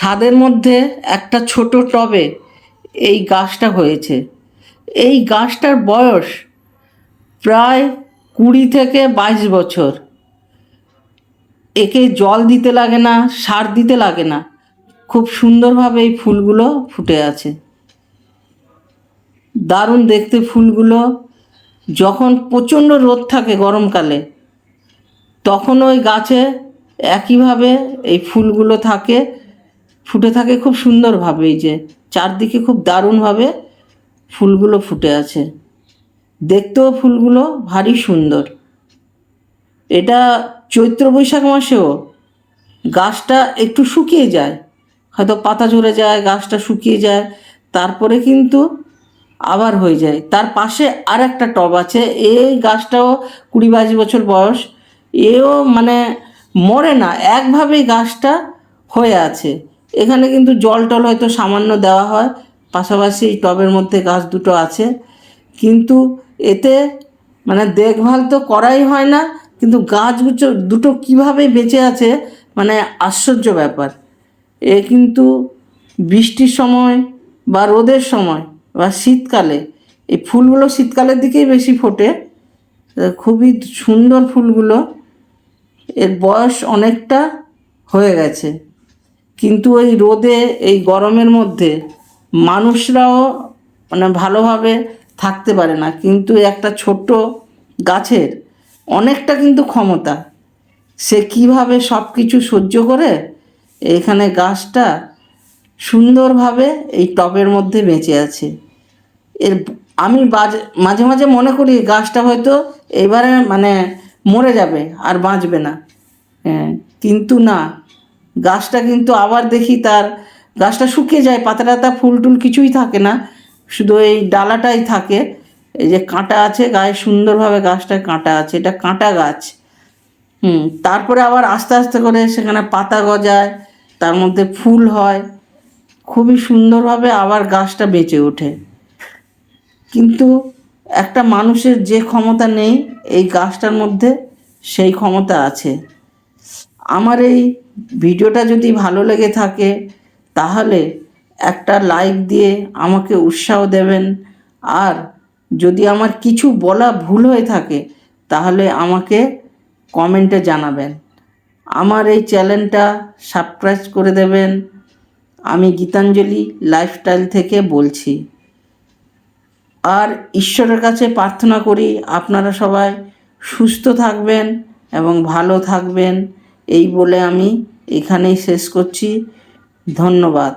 ছাদের মধ্যে একটা ছোট টবে এই গাছটা হয়েছে। এই গাছটার বয়স প্রায় কুড়ি থেকে বাইশ বছর। একে জল দিতে লাগে না, সার দিতে লাগে না। খুব সুন্দরভাবে এই ফুলগুলো ফুটে আছে। দারুণ দেখতে ফুলগুলো। যখন প্রচণ্ড রোদ থাকে গরমকালে, তখন ওই গাছে একইভাবে এই ফুলগুলো থাকে। ফুটে থাকে খুব সুন্দরভাবে, এই যে চারদিকে খুব দারুণভাবে ফুলগুলো ফুটে আছে। দেখতেও ফুলগুলো ভারী সুন্দর। এটা চৈত্র বৈশাখ মাসেও গাছটা একটু শুকিয়ে যায়, হয়তো পাতা ঝরে যায়, গাছটা শুকিয়ে যায়, তারপরে কিন্তু আবার হয়ে যায়। তার পাশে আর একটা টব আছে, এই গাছটাও কুড়ি বাইশ বছর বয়স, এও মানে মরে না একভাবেই গাছটা হয়ে আছে। এখানে কিন্তু জল টল হয়তো সামান্য দেওয়া হয়, পাশাপাশি টবের মধ্যে গাছ দুটো আছে। কিন্তু এতে মানে দেখভাল তো করাই হয় না, কিন্তু গাছগুলো দুটো কীভাবে বেঁচে আছে মানে আশ্চর্য ব্যাপার। এ কিন্তু বৃষ্টির সময় বা রোদের সময় বা শীতকালে, এই ফুলগুলো শীতকালের দিকেই বেশি ফোটে। খুবই সুন্দর ফুলগুলো, এর বয়স অনেকটা হয়ে গেছে। কিন্তু এই রোদে, এই গরমের মধ্যে মানুষরাও মানে ভালোভাবে থাকতে পারে না। কিন্তু একটা ছোট্ট গাছের অনেকটা কিন্তু ক্ষমতা। সে কীভাবে সব কিছু সহ্য করে? এখানে গাছটা সুন্দরভাবে এই টবের মধ্যে বেঁচে আছে। এর আমি মাঝে মাঝে মনে করি গাছটা হয়তো এবারে মানে মরে যাবে আর বাঁচবে না। হ্যাঁ কিন্তু না। গাছটা কিন্তু আবার দেখি তার, গাছটা শুকিয়ে যায় পাতা টাতা ফুল টুল কিছুই থাকে না, শুধু এই ডালাটাই থাকে। এই যে কাঁটা আছে, গায়ে সুন্দরভাবে গাছটায় কাঁটা আছে, এটা কাঁটা গাছ। হুম, তারপরে আবার আস্তে আস্তে করে সেখানে পাতা গজায়, তার মধ্যে ফুল হয়। খুবই সুন্দরভাবে আবার গাছটা বেঁচে ওঠে। কিন্তু একটা মানুষের যে ক্ষমতা নেই, এই গাছটার মধ্যে সেই ক্ষমতা আছে। আমার এই ভিডিওটা যদি ভালো লেগে থাকে, তাহলে একটা লাইক দিয়ে আমাকে উৎসাহ দেবেন। আর যদি আমার কিছু বলা ভুল হয়ে থাকে, তাহলে আমাকে কমেন্টে জানাবেন। আমার এই চ্যানেলটা সাবস্ক্রাইব করে দেবেন। আমি গীতাঞ্জলি লাইফস্টাইল থেকে বলছি। আর ঈশ্বরের কাছে প্রার্থনা করি, আপনারা সবাই সুস্থ থাকবেন এবং ভালো থাকবেন। এই বলে আমি এখানেই শেষ করছি। ধন্যবাদ।